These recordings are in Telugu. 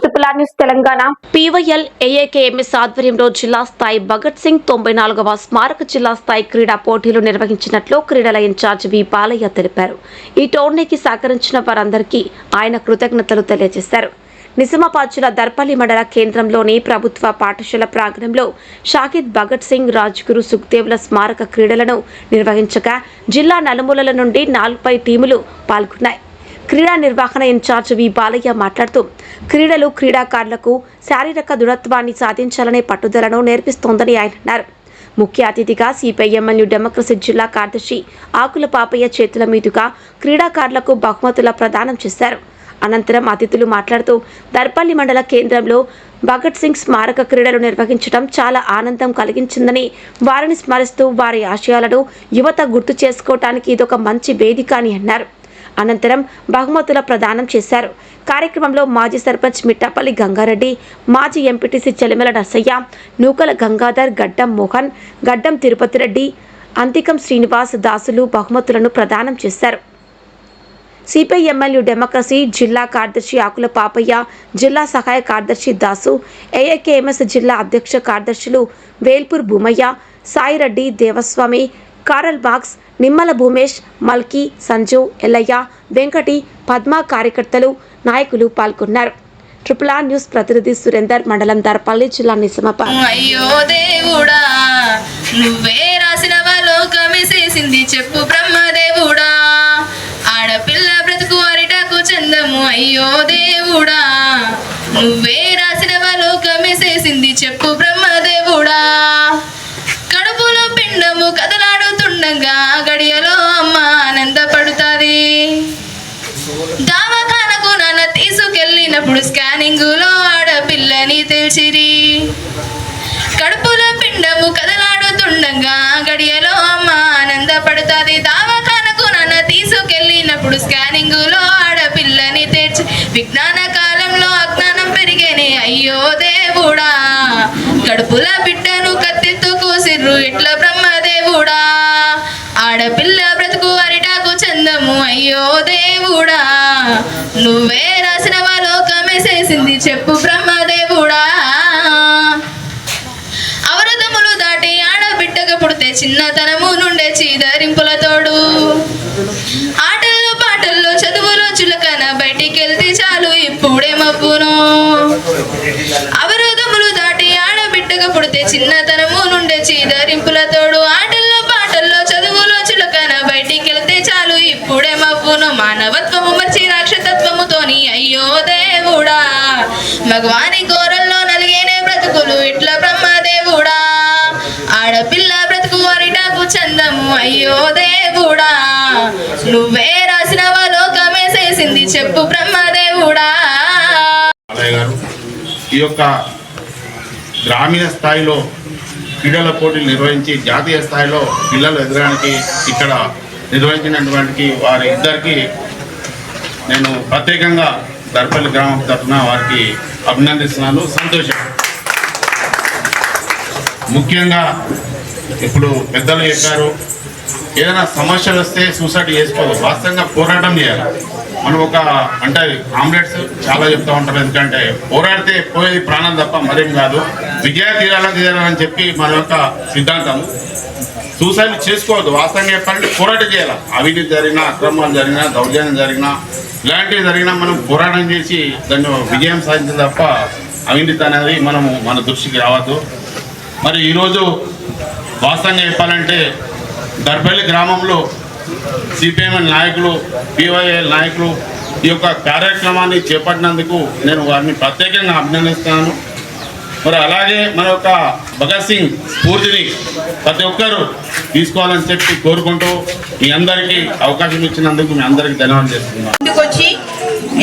Triple R news Telangana. PYL AAKMS ఆధ్వర్యంలో జిల్లా స్థాయి భగత్ సింగ్ తొంభై నాలుగవ స్మారక జిల్లా స్థాయి క్రీడా పోటీలు నిర్వహించినట్లు క్రీడల ఇన్ఛార్జ్ వి బాలయ్య తెలిపారు. ఈ టోర్నీకి సహకరించిన వారందరికీ ఆయన కృతజ్ఞతలు తెలియజేశారు. నిజామాబాద్ జిల్లా దర్పల్లి మండల కేంద్రంలోని ప్రభుత్వ పాఠశాల ప్రాంగణంలో షాకిద్ భగత్ సింగ్ రాజ్గురు సుఖ్దేవ్ల స్మారక క్రీడలను నిర్వహించగా జిల్లా నలుమూలల నుండి నాలుగుపై టీములు పాల్గొన్నాయి. క్రీడా నిర్వహణ ఇన్ఛార్జ్ వి బాలయ్య మాట్లాడుతూ క్రీడలు క్రీడాకారులకు శారీరక దృఢత్వాన్ని సాధించాలనే పట్టుదలను నేర్పిస్తోందని ఆయన అన్నారు. ముఖ్య అతిథిగా సిపిఐఎంఎల్యు డెమోక్రసీ జిల్లా కార్యదర్శి ఆకుల పాపయ్య చేతుల మీదుగా క్రీడాకారులకు బహుమతుల ప్రదానం చేశారు. అనంతరం అతిథులు మాట్లాడుతూ దర్పల్లి మండల కేంద్రంలో భగత్ సింగ్ స్మారక క్రీడలు నిర్వహించడం చాలా ఆనందం కలిగించిందని వారిని స్మరిస్తూ వారి ఆశయాలను యువత గుర్తు చేసుకోవటానికి ఇదొక మంచి వేదిక అని అన్నారు. అనంతరం బహుమతుల ప్రదానం చేశారు. కార్యక్రమంలో మాజీ సర్పంచ్ మిట్టాపల్లి గంగారెడ్డి మాజీ ఎంపీటీసీ చెలిమెల నర్సయ్య నూకల గంగాధర్ గడ్డం మోహన్ గడ్డం తిరుపతి రెడ్డి అంతికం శ్రీనివాస్ దాసులు బహుమతులను ప్రదానం చేశారు. సిపిఐ ఎమ్మెల్యే డెమోక్రసీ జిల్లా కార్యదర్శి ఆకుల పాపయ్య జిల్లా సహాయ కార్యదర్శి దాసు ఏఐకేఎంఎస్ జిల్లా అధ్యక్ష కార్యదర్శులు వేల్పూర్ భూమయ్య సాయిరెడ్డి దేవస్వామి కారల్ బాక్స్ నిమ్మల భూమేష్ మల్కి సంజు ఎల్లయ్య వెంకటి పద్మ కార్యకర్తలు నాయకులు పాల్గొన్నారు. ట్రిపుల్ ఆర్ న్యూస్ ప్రతినిధి సురేందర్ మండలం దర్పల్లి జిల్లా నిజామాబాద్. అయ్యో దేవుడా నువ్వే రాసిన లోకమిసేసింది చెప్పు బ్రహ్మదేవుడా ఆడపిల్ల బ్రతుకు అరిటకు చందము అయ్యో దేవుడా. నువ్వే రాసిన లోకమిసేసింది చెప్పు తీసుకెళ్ళినప్పుడు ఆడపిల్లని తెలిసిరి కడుపుల పిండము కదలాడుతుండగా గడియలో అమ్మ ఆనందపడుతుంది. దావాఖానకు నాన్న తీసుకెళ్ళినప్పుడు స్కానింగ్లో ఆడపిల్లని తెచ్చి విజ్ఞాన కాలంలో అజ్ఞానం పెరిగేనే అయ్యో దేవుడా. కడుపుల బిడ్డను కత్తితో కోసిర్రు ఇట్ల బ్రహ్మదేవుడా. ఆడపిల్ల బ్రతుకు అరిటాకు చందము అయ్యో దేవుడా. నువ్వే రాసిన చేసింది చెప్పు బ్రహ్మదేవుడా. అవరదములు దాటి ఆడబిడ్డగా పుడితే చిన్నతనము నుండే చీదరింపులతోడు. ఆటల్లో పాటల్లో చదువులో చులకన బయటికి వెళ్తే చాలు ఇప్పుడే మబ్బును. అవరోధములు దాటి ఆడబిడ్డగా పుడితే చిన్నతనము నుండే చీదరింపులతోడు. ఆటల్లో పాటల్లో చదువులో చులకన బయటికి వెళ్తే చాలు ఇప్పుడే మబ్బును. మానవత్వము భగవాని కోరల్లో నలిగేనే బ్రతుకులు ఇట్లా బ్రహ్మదేవుడా. ఆడపిల్ల బ్రతుకు అరిటాకు చందము అయ్యో దేవుడా. నువ్వే రాసిన లోకమేసేసింది చెప్పు బ్రహ్మదేవుడా. ఈ యొక్క గ్రామీణ స్థాయిలో క్రీడల పోటీలు నిర్వహించి జాతీయ స్థాయిలో పిల్లలు ఎదగడానికి ఇక్కడ నిర్వహించినటువంటి వారి ఇద్దరికి నేను ప్రత్యేకంగా దర్పల్లి గ్రామం తరఫున వారికి అభినందిస్తున్నాను. సంతోషం. ముఖ్యంగా ఇప్పుడు పెద్దలు చెప్పారు ఏదైనా సమస్యలు వస్తే సూసైడ్ చేసుకోదు. వాస్తవంగా పోరాటం చేయాలి. మనం ఒక అంటే ఆమ్లెట్స్ చాలా చెప్తూ ఉంటారు. ఎందుకంటే పోరాడితే పోయేది ప్రాణం తప్ప మరేం కాదు. విజయ తీరాల తీరాలని చెప్పి మన యొక్క సిద్ధాంతం సూసైడ్ చేసుకోవద్దు. వాస్తవంగా చెప్పాలంటే పోరాటం చేయాలి. అవినీతి జరిగినా అక్రమాలు జరిగినా దౌర్జన్యం జరిగినా ఇలాంటివి జరిగినా మనం పోరాటం చేసి దాన్ని విజయం సాధించిన తప్ప అవినీతి అనేది మనము మన దృష్టికి రావద్దు. మరి ఈరోజు వాస్తవంగా చెప్పాలంటే దర్పల్లి గ్రామంలో సిపిఎంఎల్ నాయకులు పివైఎల్ నాయకులు ఈ యొక్క కార్యక్రమాన్ని చేపట్టినందుకు నేను వారిని ప్రత్యేకంగా అభినందిస్తున్నాను. మరి అలాగే మన యొక్క భగత్ సింగ్ స్ఫూర్తిని ప్రతి ఒక్కరూ తీసుకోవాలని చెప్పి కోరుకుంటూ మీ అందరికీ అవకాశం ఇచ్చినందుకు మీ అందరికీ ధన్యవాదాలు చేస్తున్నాను ముందుకొచ్చి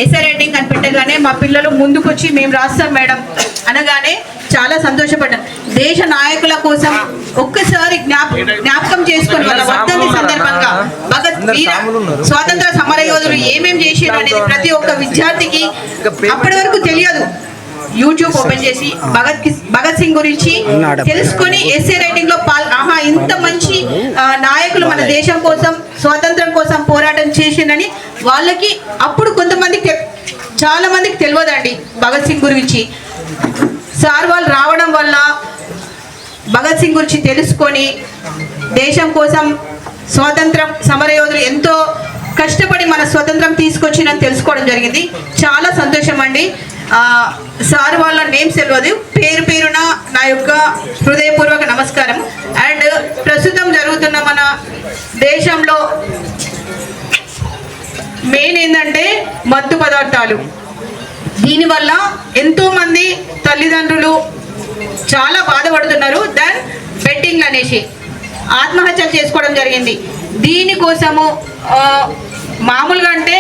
ఎస్ఐ రైటింగ్ అని పెట్టగానే మా పిల్లలు ముందుకొచ్చి మేము రాస్తాం మేడం అనగానే చాలా సంతోషపడ్డాను దేశ నాయకుల కోసం ఒక్కసారి జ్ఞాప జ్ఞాపకం చేసుకొని వాళ్ళ వర్ధంతి సందర్భంగా భగత్ వీర స్వాతంత్ర సమర యోధులు ఏమేం చేసారు అనేది ప్రతి ఒక్క విద్యార్థికి అప్పటి వరకు తెలియదు. యూట్యూబ్ ఓపెన్ చేసి భగత్ కి- భగత్ సింగ్ గురించి తెలుసుకొని ఎస్ఏ రైటింగ్లో పాల్ ఆహా ఇంత మంచి నాయకులు మన దేశం కోసం స్వాతంత్రం కోసం పోరాటం చేసిండని వాళ్ళకి అప్పుడు కొంతమందికి చాలా మందికి తెలియదండి భగత్ సింగ్ గురించి. సార్ వాళ్ళు రావడం వల్ల భగత్ సింగ్ గురించి తెలుసుకొని దేశం కోసం స్వాతంత్రం సమరయోధులు ఎంతో కష్టపడి మన స్వతంత్రం తీసుకొచ్చిందని తెలుసుకోవడం జరిగింది. చాలా సంతోషం అండి. సార్ వాళ్ళ నేమ్స్ తెలియదు పేరు పేరున నా యొక్క హృదయపూర్వక నమస్కారం. అండ్ ప్రస్తుతం జరుగుతున్న మన దేశంలో మెయిన్ ఏంటంటే మత్తు పదార్థాలు. దీనివల్ల ఎంతోమంది తల్లిదండ్రులు చాలా బాధపడుతున్నారు. దెన్ బెట్టింగ్ అనేసి ఆత్మహత్యలు చేసుకోవడం జరిగింది. దీనికోసము మామూలుగా అంటే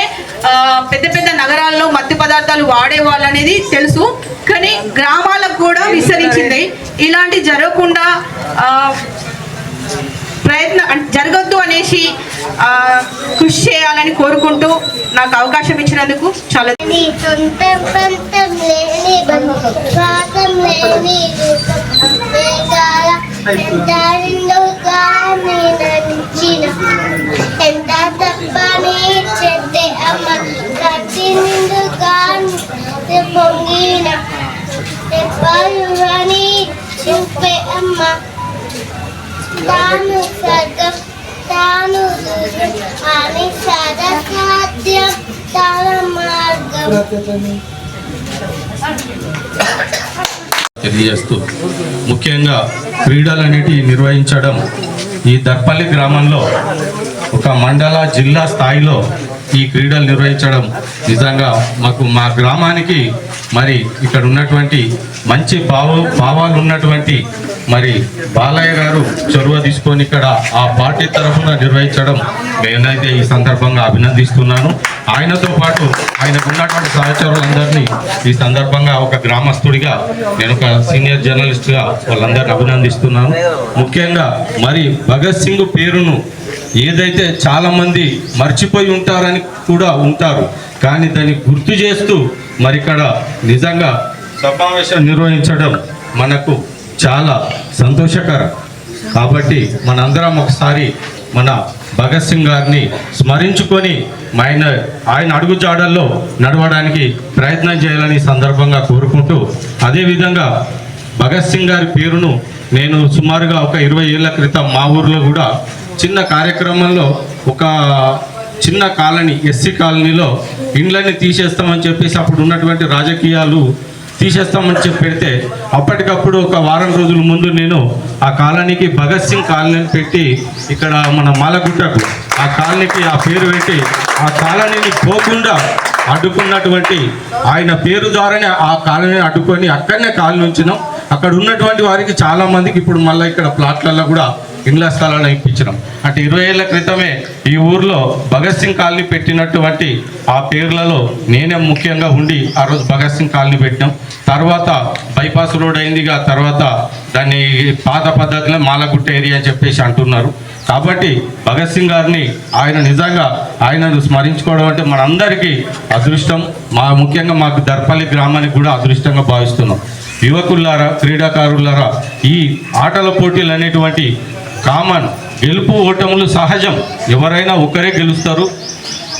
పెద్ద పెద్ద నగరాల్లో మత్తు పదార్థాలు వాడేవాళ్ళు అనేది తెలుసు. కానీ గ్రామాలకు కూడా విస్తరించింది. ఇలాంటి జరగకుండా ప్రయత్న ప్రయత్నం అంటే జరగద్దు అనేసి కృషి చేయాలని కోరుకుంటూ నాకు అవకాశం ఇచ్చినందుకు చాలా నీ పొంగిన. చెప్పని చూపే అమ్మ. తాను సగం తాను అని సదా సాధ్యం మార్గం. తెలియజేస్తూ ముఖ్యంగా క్రీడలు అనేటివి నిర్వహించడం ఈ దర్పల్లి గ్రామంలో ఒక మండల జిల్లా స్థాయిలో ఈ క్రీడలు నిర్వహించడం నిజంగా మాకు మా గ్రామానికి మరి ఇక్కడ ఉన్నటువంటి మంచి భావ భావాలు ఉన్నటువంటి మరి బాలయ్య గారు చొరవ తీసుకొని ఇక్కడ ఆ పార్టీ తరఫున నిర్వహించడం నేనైతే ఈ సందర్భంగా అభినందిస్తున్నాను. ఆయనతో పాటు ఆయనకు ఉన్నటువంటి సహచరులందరినీ ఈ సందర్భంగా ఒక గ్రామస్తుడిగా నేను ఒక సీనియర్ జర్నలిస్ట్గా వాళ్ళందరినీ అభినందిస్తున్నాను. ముఖ్యంగా మరి భగత్ సింగ్ పేరును ఏదైతే చాలామంది మర్చిపోయి ఉంటారని కూడా ఉంటారు. కానీ దాన్ని గుర్తు చేస్తూ మరి ఇక్కడ నిజంగా సమావేశం నిర్వహించడం మనకు చాలా సంతోషకరం. కాబట్టి మనందరం ఒకసారి మన భగత్ సింగ్ గారిని స్మరించుకొని ఆయన ఆయన అడుగుజాడల్లో నడవడానికి ప్రయత్నం చేయాలని సందర్భంగా కోరుకుంటూ అదేవిధంగా భగత్ సింగ్ గారి పేరును నేను సుమారుగా ఒక ఇరవై ఏళ్ళ క్రితం మా ఊర్లో కూడా చిన్న కార్యక్రమంలో ఒక చిన్న కాలనీ ఎస్సీ కాలనీలో ఇండ్లన్నీ తీసేస్తామని చెప్పేసి అప్పుడు ఉన్నటువంటి రాజకీయాలు తీసేస్తామని చెప్పి పెడితే అప్పటికప్పుడు ఒక వారం రోజుల ముందు నేను ఆ కాలనీకి భగత్ సింగ్ కాలనీని పెట్టి ఇక్కడ మన మాలగుట్టకు ఆ కాలనీకి ఆ పేరు పెట్టి ఆ కాలనీని పోకుండా అడ్డుకున్నటువంటి ఆయన పేరు ద్వారానే ఆ కాలనీ అడ్డుకొని అక్కడనే కాలనీ ఉంచినాం. అక్కడ ఉన్నటువంటి వారికి చాలామందికి ఇప్పుడు మళ్ళీ ఇక్కడ ప్లాట్లలో కూడా ఇండ్ల స్థలాలు ఇప్పించినాం. అంటే ఇరవై ఏళ్ళ క్రితమే ఈ ఊర్లో భగత్ సింగ్ కాలనీ పెట్టినటువంటి ఆ పేర్లలో నేనే ముఖ్యంగా ఉండి ఆ రోజు భగత్ సింగ్ కాలనీ పెట్టినాం. తర్వాత బైపాస్ రోడ్ అయిందిగా తర్వాత దాన్ని పాత పద్ధతిలో మాలగుట్ట ఏరియా అని చెప్పేసి అంటున్నారు. కాబట్టి భగత్ సింగ్ గారిని ఆయన నిజంగా ఆయనను స్మరించుకోవడం అంటే మనందరికీ అదృష్టం. మా ముఖ్యంగా మాకు దర్పల్లి గ్రామానికి కూడా అదృష్టంగా భావిస్తున్నాం. యువకులారా క్రీడాకారులారా ఈ ఆటల పోటీలు అనేటువంటి కామన్. గెలుపు ఓటములు సహజం. ఎవరైనా ఒకరే గెలుస్తారు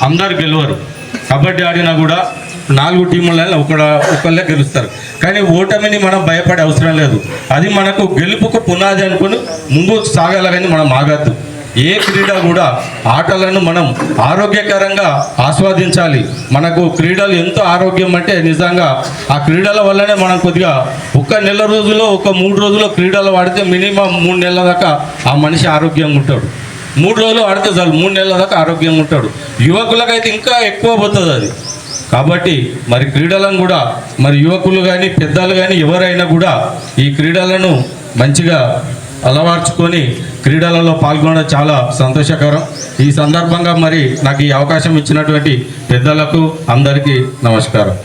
అందరు గెలవరు. కబడ్డీ ఆడినా కూడా నాలుగు టీములలో ఒక ఒకళ్ళే గెలుస్తారు. కానీ ఓటమిని మనం భయపడే అవసరం లేదు. అది మనకు గెలుపుకు పునాది అనుకుని ముందు సాగాలని మనం ఆగద్దు. ఏ క్రీడ కూడా ఆటలను మనం ఆరోగ్యకరంగా ఆస్వాదించాలి. మనకు క్రీడలు ఎంతో ఆరోగ్యం అంటే నిజంగా ఆ క్రీడల వల్లనే మనం కొద్దిగా ఒక నెల రోజులో ఒక మూడు రోజుల్లో క్రీడలు వాడితే మినిమం మూడు నెలల దాకా ఆ మనిషి ఆరోగ్యంగా ఉంటాడు. మూడు రోజులు ఆడితే చాలు మూడు నెలల దాకా ఆరోగ్యంగా ఉంటాడు. యువకులకైతే ఇంకా ఎక్కువ పోతుంది అది. కాబట్టి మరి క్రీడలను కూడా మరి యువకులు కానీ పెద్దలు కానీ ఎవరైనా కూడా ఈ క్రీడలను మంచిగా అలవార్చుకొని క్రీడలలో పాల్గొనడం చాలా సంతోషకరం. ఈ సందర్భంగా మరి నాకు ఈ అవకాశం ఇచ్చినటువంటి పెద్దలకు అందరికీ నమస్కారం.